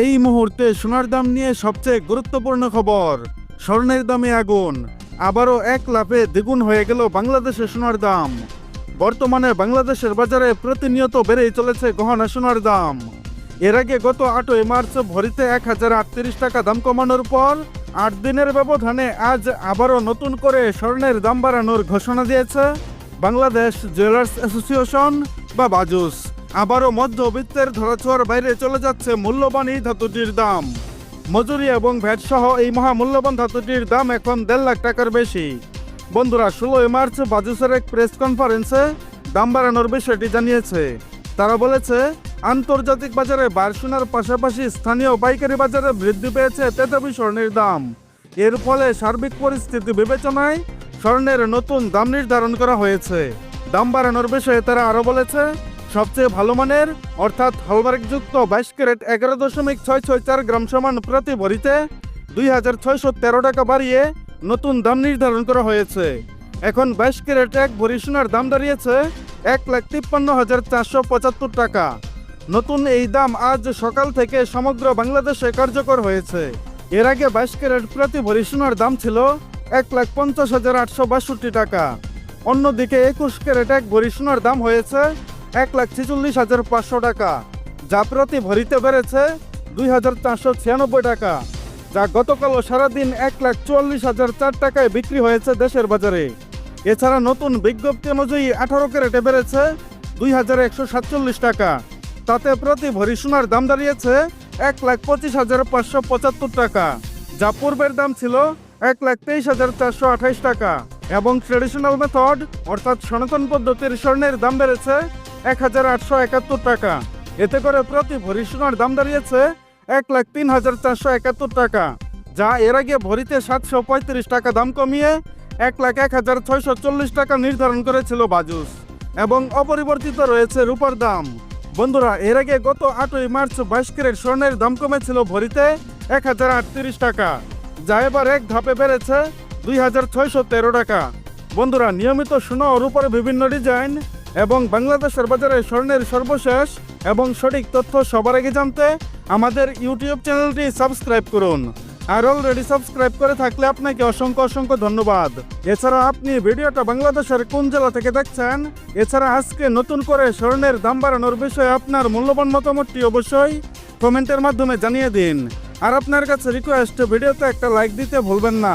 এই মুহূর্তে সোনার দাম নিয়ে সবচেয়ে গুরুত্বপূর্ণ খবর। স্বর্ণের দামে আগুন। আবারও এক লাফে দ্বিগুণ হয়ে গেল বাংলাদেশের সোনার দাম। বর্তমানে বাংলাদেশের বাজারে প্রতিনিয়ত বেড়েই চলেছে গহনা সোনার দাম। এর আগে গত আটই মার্চ ভরিতে এক হাজার আটত্রিশ টাকা দাম কমানোর পর আট দিনের ব্যবধানে আজ আবারও নতুন করে স্বর্ণের দাম বাড়ানোর ঘোষণা দিয়েছে বাংলাদেশ জুয়েলার্স অ্যাসোসিয়েশন বা বাজুস। আবারও মধ্যবিত্তের ধরাছোঁয়ার বাইরে চলে যাচ্ছে মূল্যবান এই ধাতুটির দাম। মজুরি এবং ভ্যাট সহ এই মহামূল্যবান ধাতুটির দাম এখন দেড় লাখ টাকার বেশি। বন্ধুরা, ষোলোই মার্চ বাজুসের এক প্রেস কনফারেন্সে দাম বাড়ানোর বিষয়টি জানিয়েছে। তারা বলেছে, আন্তর্জাতিক বাজারে বারসোনার পাশাপাশি স্থানীয় পাইকারি বাজারে বৃদ্ধি পেয়েছে তেতাবি স্বর্ণের দাম। এর ফলে সার্বিক পরিস্থিতি বিবেচনায় স্বর্ণের নতুন দাম নির্ধারণ করা হয়েছে। দাম বাড়ানোর বিষয়ে তারা আরও বলেছে সবচেয়ে ভালো মানের, অর্থাৎ হলমার্কযুক্ত বাইশ ক্যারেট এগারো দশমিক ছয় ছয় চার গ্রাম সমান প্রতি ভরিতে দুই হাজার ছয়শো তেরো টাকা বাড়িয়ে নতুন দাম নির্ধারণ করা হয়েছে। এখন বাইশ ক্যারেট এক ভরি সোনার দাম দাঁড়িয়েছে এক লাখ তিপ্পান্ন হাজার চারশো পঁচাত্তর টাকা। নতুন এই দাম আজ সকাল থেকে সমগ্র বাংলাদেশে কার্যকর হয়েছে। এর আগে বাইশ ক্যারেট প্রতি ভরি সোনার দাম ছিল এক লাখ পঞ্চাশ হাজার আটশো বাষট্টি টাকা। অন্যদিকে একুশ ক্যারেট এক ভরি সোনার দাম হয়েছে এক লাখ ছেচল্লিশ হাজার পাঁচশো টাকা, যা প্রতি ভরিতে বেড়েছে দুই হাজার চারশো ছিয়ানব্বই টাকা, যা গতকালও সারাদিন এক লাখ চুয়াল্লিশ হাজার চার টাকায় বিক্রি হয়েছে দেশের বাজারে। এছাড়া নতুন বিজ্ঞপ্তি অনুযায়ী আঠারো ক্যারেটে বেড়েছে দুই হাজার একশো সাতচল্লিশ টাকা, তাতে প্রতি ভরি সোনার দাম দাঁড়িয়েছে এক লাখ পঁচিশ হাজার পাঁচশো পঁচাত্তর টাকা, যা পূর্বের দাম ছিল এক লাখ তেইশ হাজার চারশো আঠাইশ টাকা, এবং ট্রেডিশনাল মেথড, অর্থাৎ সনাতন পদ্ধতির স্বর্ণের দাম বেড়েছে এক হাজার আটশো একাত্তর টাকা। এতে করে প্রতি ভরি সোনার দাম দাঁড়িয়েছে এক লাখ তিন হাজার চারশো একাত্তর টাকা, যা এর আগে ভরিতে সাতশো পঁয়ত্রিশ টাকা দাম কমিয়ে এক লাখ এক হাজার ছয়শো চল্লিশ টাকা নির্ধারণ করেছিল বাজুস, এবং অপরিবর্তিত রয়েছে রূপার দাম। বন্ধুরা, এর আগে গত আটই মার্চ বাইশ ক্যারেট স্বর্ণের দাম কমেছিল ভরিতে এক হাজার আটত্রিশ টাকা, যা এবার এক ধাপে বেড়েছে দুই হাজার ছয়শো তেরো টাকা। বন্ধুরা, নিয়মিত সোনা ও রূপার বিভিন্ন ডিজাইন এবং বাংলাদেশের বাজারে স্বর্ণের সর্বশেষ এবং সঠিক তথ্য সবার আগে জানতে আমাদের ইউটিউব চ্যানেলটি সাবস্ক্রাইব করুন। আর অলরেডি সাবস্ক্রাইব করে থাকলে আপনাকে অসংখ্য অসংখ্য ধন্যবাদ। এছাড়া আপনি ভিডিওটা বাংলাদেশের কোন জেলা থেকে দেখছেন? এছাড়া আজকে নতুন করে স্বর্ণের দাম বাড়ানোর বিষয়ে আপনার মূল্যবান মতামতটি অবশ্যই কমেন্টের মাধ্যমে জানিয়ে দিন। আর আপনার কাছে রিকোয়েস্ট ভিডিওতে একটা লাইক দিতে ভুলবেন না।